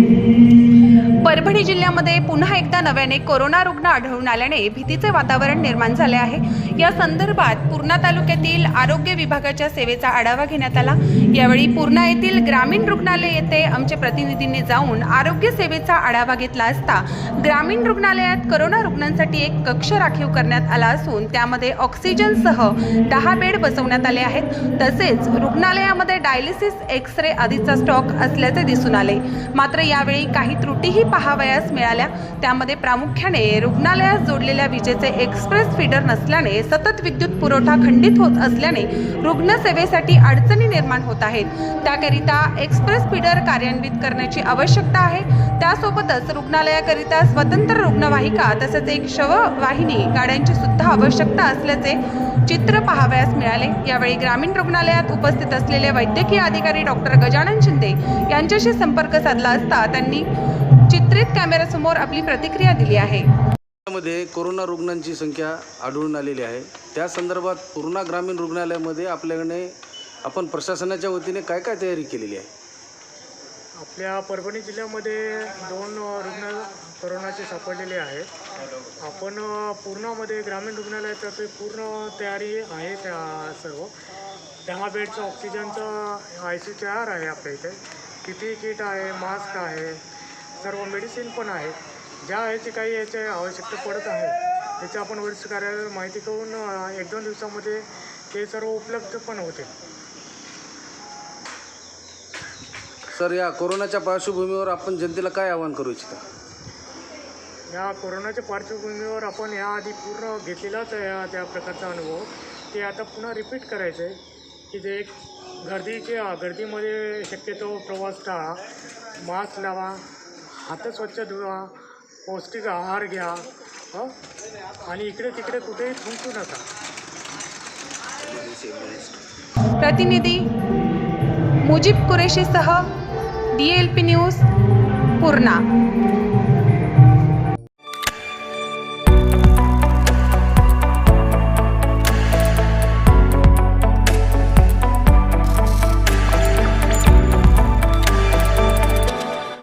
Thank you. Parbhani जिल्ह्यामध्ये पुन्हा एकदा नव्याने कोरोना रुग्ण आढळून आल्याने भीतीचे वातावरण निर्माण झाले आहे. या संदर्भात पूर्णा तालुक्यातील आरोग्य विभागाच्या सेवेचा आढावा घेण्यात आला. यावेळी पूर्णा येथील ग्रामीण रुग्णालय येथे आमचे प्रतिनिधींनी जाऊन आरोग्य सेवेचा आढावा घेतला असता ग्रामीण रुग्णालयात कोरोना रुग्णांसाठी एक कक्ष राखीव करण्यात आला असून त्यामध्ये ऑक्सिजनसह दहा बेड बसवण्यात आले आहेत. तसेच रुग्णालयामध्ये डायलिसिस एक्स रे आदीचा स्टॉक असल्याचे दिसून आले. मात्र यावेळी काही त्रुटीही पाहावयास मिळाल्या. त्यामध्ये प्रामुख्याने रुग्णालयास जोडलेल्या विजेचे एक्सप्रेस फीडर नसल्याने सतत विद्युत पुरवठा खंडित होत असल्याने रुग्णसेवेसाठी अडचणी निर्माण होत आहेत. त्याकरिता एक्सप्रेस फीडर कार्यान्वित करण्याची आवश्यकता आहे. त्यासोबतच रुग्णालयाकरिता स्वतंत्र रुग्णवाहिका तसेच एक शववाहिनी गाड्यांची सुद्धा आवश्यकता असल्याचे चित्र पाहावयास मिळाले. यावेळी ग्रामीण रुग्णालयात उपस्थित असलेले वैद्यकीय अधिकारी डॉक्टर गजानन शिंदे यांच्याशी संपर्क साधला असता त्यांनी चित्रित कॅमेऱ्यासमोर आपली प्रतिक्रिया दिली आहे. मध्ये कोरोना रुग्णांची संख्या आढळून आलेली आहे. त्या संदर्भात पूर्णा ग्रामीण रुग्णालयामध्ये आपल्याकडे आपण प्रशासनाच्या वतीने काय काय तयारी केलेली आहे? आपल्या परभणी जिल्ह्यामध्ये दोन रुग्ण कोरोनाचे सापडलेले आहेत. आपण पूर्णामध्ये ग्रामीण रुग्णालयातर्फे पूर्ण तयारी आहे त्या सर्व. दहा बेडचं ऑक्सिजनचं आय सी तयार आहे आपल्या इथे. किती किट आहे मास्क आहे सर्व मेडिसिन पण आहे ज्या याची काही याची आवश्यकता पडत आहे त्याची आपण वरिष्ठ कार्यालयाला माहिती करून एक दोन दिवसामध्ये ते सर्व उपलब्ध पण होते सर या कोरोनाच्या पार्श्वभूमीवर आपण जनतेला काय आवाहन करू इच्छिता? या कोरोनाच्या पार्श्वभूमीवर आपण याआधी पूर्ण घेतलेलाच या त्या प्रकारचा अनुभव. ते आता पुन्हा रिपीट करायचं आहे की जे एक गर्दीचे गर्दीमध्ये शक्यतो प्रवास टाळा मास्क लावा हात स्वच्छ धुवा पौष्टिक आहार घ्या हं? आणि इकडे तिकडे कुठेही थुंकू नका प्रतिनिधी Mujeeb कुरेशीसह D L P news Purna